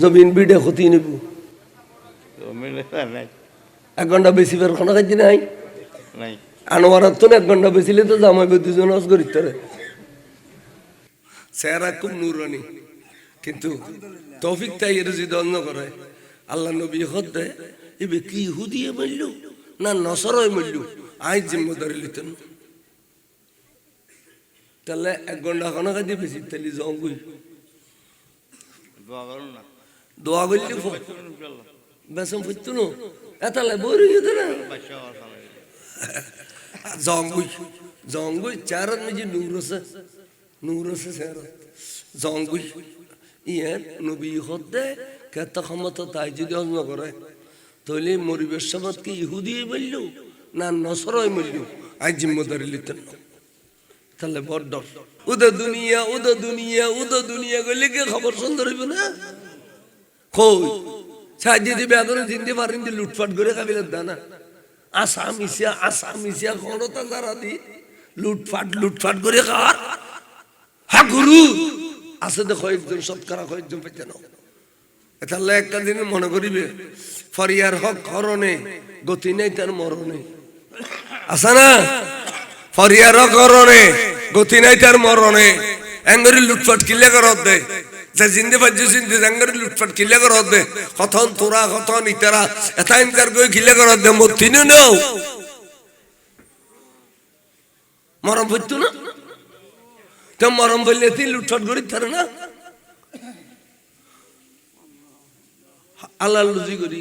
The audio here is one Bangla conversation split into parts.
জমিন বিডে ক্ষতি নিব। এক ঘণ্টা বেশি বের খানা খাইছি নাই? আনোয়ারার তো এক ঘণ্টা বেশিলে তো জামাইবে দুজন হজ করি তোরে চেহারা খুব নুরানি কিন্তু তৌফিক তাই এর যদি অন্য করে আল্লাহ নবী হদ দেয় এবে কি হুদিয়ে মরল না নসরয় মরল আই জিম্মদারি লিতেন। তাহলে এক ঘণ্টা খানা খাইতে বেশি তাহলে যাও গই না? দোয়া করলে বেসম ফুটতো না এতালে বই গেছে না? জঙ্গুই। জঙ্গুই চারত মেজি নূর আছে। নূর আছে চারত জঙ্গুই। ইয়ে নবী হতে কেত ক্ষমত তাই যদি অন্য করে। তাহলে মরিবের সময় কি ইহুদি বলল না নসরই বলল? আই জিম্মদারি লিতেন তাহলে বড় ডর উদা দুনিয়া উদা দুনিয়া উদা দুনিয়া গেলে কি খবর সুন্দর হইব না? কই? সাহায্য দিবে এখন জিন্দি পারেন যে লুটপাট করে খাবিলেন দানা আসাম ইসিয়া আসাম ইসিয়া ক্ষণতা যারা দি লুটপাট লুটপাট করে খাওয়ার হ্যাঁ গুরু! আছে তো কয়েকজন সৎকারা কয়েকজন পেতে নাও। তাহলে একটা দিন মনে করিবে, ফরিয়ার হক হরণে, গতি নেই তার মরণে। আছে না? ফরিয়ার হক হরণে, গতি নাই তার মরণে। এঙ্গরি লুটপাট কিলে করত দে? যে জিন্দে বাজ্য জিন্দে এঙ্গরি লুটপাট কিলে করত দে, কথন তোরা, কথন ইতারা এটা ইনকার গই কিলে করত দে মতিনু নাও। মরম হইতো না? তো মরম বললে তুই লুটপাট করি তার না? আল্লাহ লুজি করি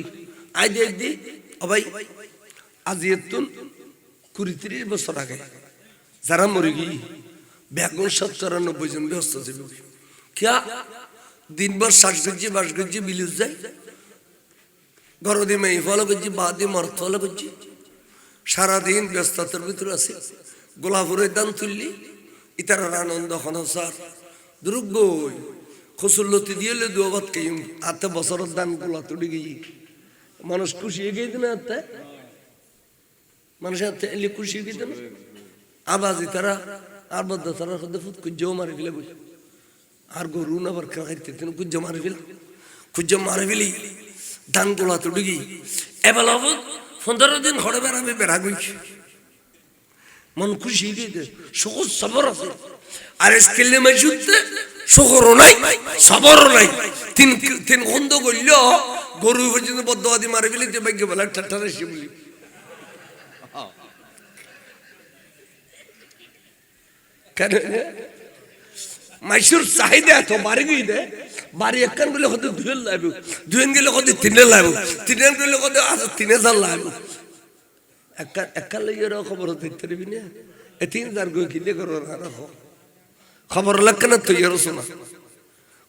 আজ একদি অবাই আজি এতুন কুড়ি তিরিশ বছর আগে যারা মরে গিয়ে বেগুন সত্তর নব্বই জন ব্যস্ত ছিল। কিয়া? দিনভর ষাট কেজি বাস কেজি বিলুজ যায় গরদি মেয়ে ফলো করছি বাদি মর্ত ফলো করছি সারাদিন ব্যস্ততার ভিতরে আছে। গোলাপুরের দান তুললি, ইতারার আনন্দ হনসার। দুর্গ খসুল্লতি দিয়ে দুয়াবাদ কে আতে বছরের দান গোলা তুলি গিয়ে মানুষ খুশি হয়ে গিয়ে না আত্মা মানুষের হাতে এলে খুশি হয়ে গিয়ে না আবাজি তারা আর বদ্ধ তারা ফুট কুজ্জও মারি ফেলে বলি। আর গরু না বার খাইতে তিন কুজ্জ মারি ফেল। কুজ্জ মারি ফেলি ধান গোলা তো ডুগি এবার পনেরো দিন ঘরে বেড়াবে, বেড়া গইছি মন খুশি গিয়ে সকল সবর আছে। আর স্কেলে মাইশুতে শহরও নাই, সবরও নাই। তিন তিন গন্ধ করল, গরু পর্যন্ত বদ্ধবাদী মারি ফেলে যে ভাগ্য বলা ঠাট্টার এসে বলি। কেন? মাইসুর চাহিদা এত বাড়ি দে বাড়ি একখান গেলে হতে দুয়ের লাগবে দুয়েন গেলে হতে তিনের লাগবে তিনের গেলে আছে তিন হাজার লাগবে একখান একখান লইয়ে রাখো খবর হতে পারবি না এ তিন হাজার গই কিনে করো না রাখো খবর লেখনে তুই রসো না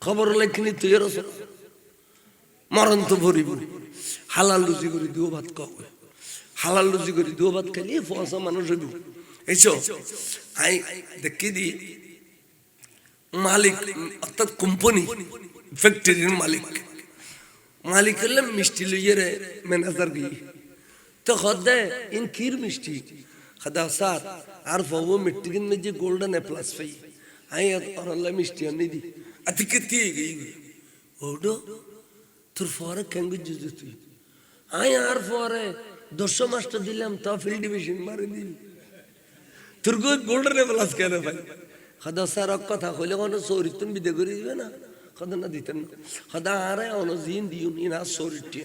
খবর লেখনি তুই রসো না মরণ তো ভরিব হালাল লুচি করে দিও ভাত কবে হালাল লুচি করে দিও ভাত খাইলে ফসা মানুষ এইসব আই দেখি দি মালিক, অর্থাৎ কোম্পানি ফ্যাক্টরির মালিক। মালিক হলে মিষ্টি লইয়ে রে ম্যানেজার গিয়ে। তো খদে ইন ক্ষীর মিষ্টি? খদা স্যার আর ফবো মিষ্টি কিন যে গোল্ডেন প্লাস পাই। আই অরল্লা মিষ্টি আনি দি। আতি কেতি গই ওডো, তোর ফরে কেঙ্গু জুজু তুই? আই, আর ফরে দশ মাসটা দিলাম, তা ফিল্ড ডিভিশন মারি দিল তোর গোল্ডেন প্লাস কেন ভাই স্যার কথা কইলে কোনো চরিত্র বিদে করে দিবে না। খদা না দিতেন না। খদা আরে জিন দিও নি না, চরিত্র।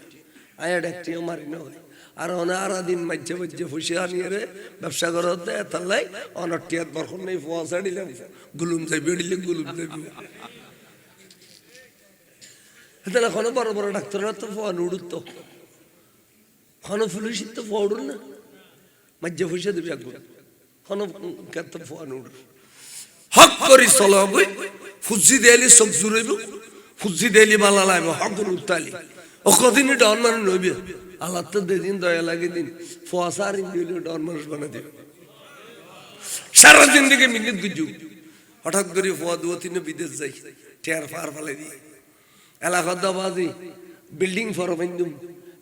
আয়া ডাকটিও মারি না হয় আর অনে আরা দিন মাঝে মাঝে ফুসি আনিয়ে রে, ব্যবসা করতে তাল্লাই অনটিয়াত বরখন নেই, ফোয়া ছাড়িলাম গুলুম যাই বেড়িলে গুলুম যাবি তাহলে কোনো বড় বড় ডাক্তাররা তো ফোয়া নুড়ুত তো। কোনো পুলিশের তো ফোয়া উড়ুন না। মাঝে ফুসে দেবে একবার। কোনো কেত ফোয়া নুড়ুন হক করি চলো বই ফুজি দেলি চোখ জুড়াইব ফুজি দেলি বালা লাগবে হক উত্তালি ও কদিনই ডর মানুষ নইবে আল্লাহ তো দেদিন দয়া লাগে দিন আর দিলে ডর মানুষ বানা দিবে সারা জিন্দিগি মিনিট গুজু। হঠাৎ করে ফোয়া দুও তিনে বিদেশ যাই টেয়ার ফার ফালে দিয়ে এলাকার দাবাজি বিল্ডিং ফর বাইন্দুম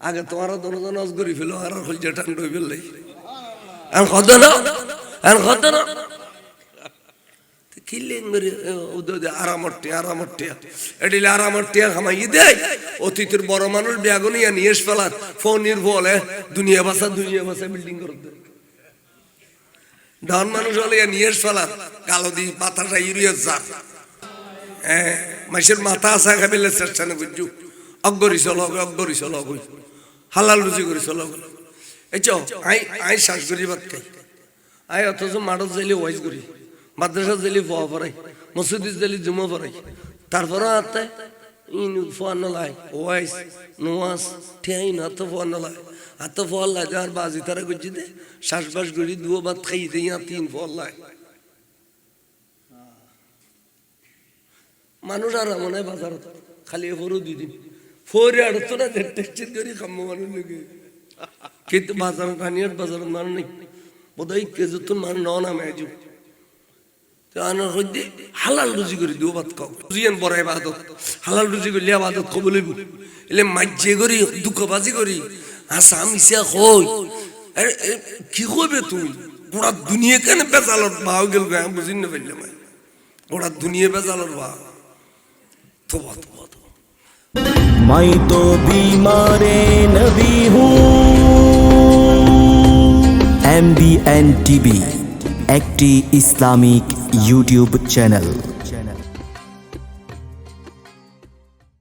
আগে তোমার দনজন অজ করি ফেলো, আর হলজে টান রই ফেললে আর না আর না। বড় মানুষ বেগুনিয়া নিয়ে এস ফেলার। ফোনের ফলে দুনিয়া বাসা দুনিয়া বাসা বিল্ডিং করে দেয় ডান মানুষ হলে নিয়ে এস ফেলার। কালো দি পাতাটা ইউরিয়া যা। হ্যাঁ মাসের মাথা আসা খাবিলে চেষ্টা না বুঝছু অগরি চল অগরি চল অগরি হালাল রুচি করে, চল এই চ আই আই শ্বাস করি ভাত খাই আই অথচ মাঠত যাইলে ওয়াইজ করি। মাদ্রাসা যাইলে ফোয়া পড়াই মসজিদ যাইলে জুমা পড়াই তারপরে আতে ইন ফোয়া নলাই ওয়াইজ নোয়াজ ঠিয়াই না তো ফোয়া নলাই আত ফোয়া লাই আর বাজি তারা করছি দে শ্বাস বাস করি দুও ভাত খাই দিই আর তিন ফোয়া লাই মানুষ আর মনে হয় বাজারত, খালি ফরু দুই দিন। ফোরে আড়ত না টেস্টিং করি খাম্য মানুষ লোকে। কিন্তু বাজার কানিয়ার বাজার মানুষ নেই। বোধহয় কেজুতুন মানুষ ন নামে আজু হালাল রুজি করে দিও, বাদ খাও। রুজিয়ান বড় এবাদত হালাল রুজি করলে আবাদত কবলিব এলে মাজ্জে করি, দুঃখবাজি করি। আসাম ইসা হই আরে কি হবে তুমি? গোড়া দুনিয়া কেন বেজালত ভাও গেল গায়ে বুঝি না ফেললাম গোড়া দুনিয়া বেজালত বা। তো বাদ বাদ মাই তো বিমারে নবী হুম এম বি এন টিভি একটি ইসলামিক YouTube channel.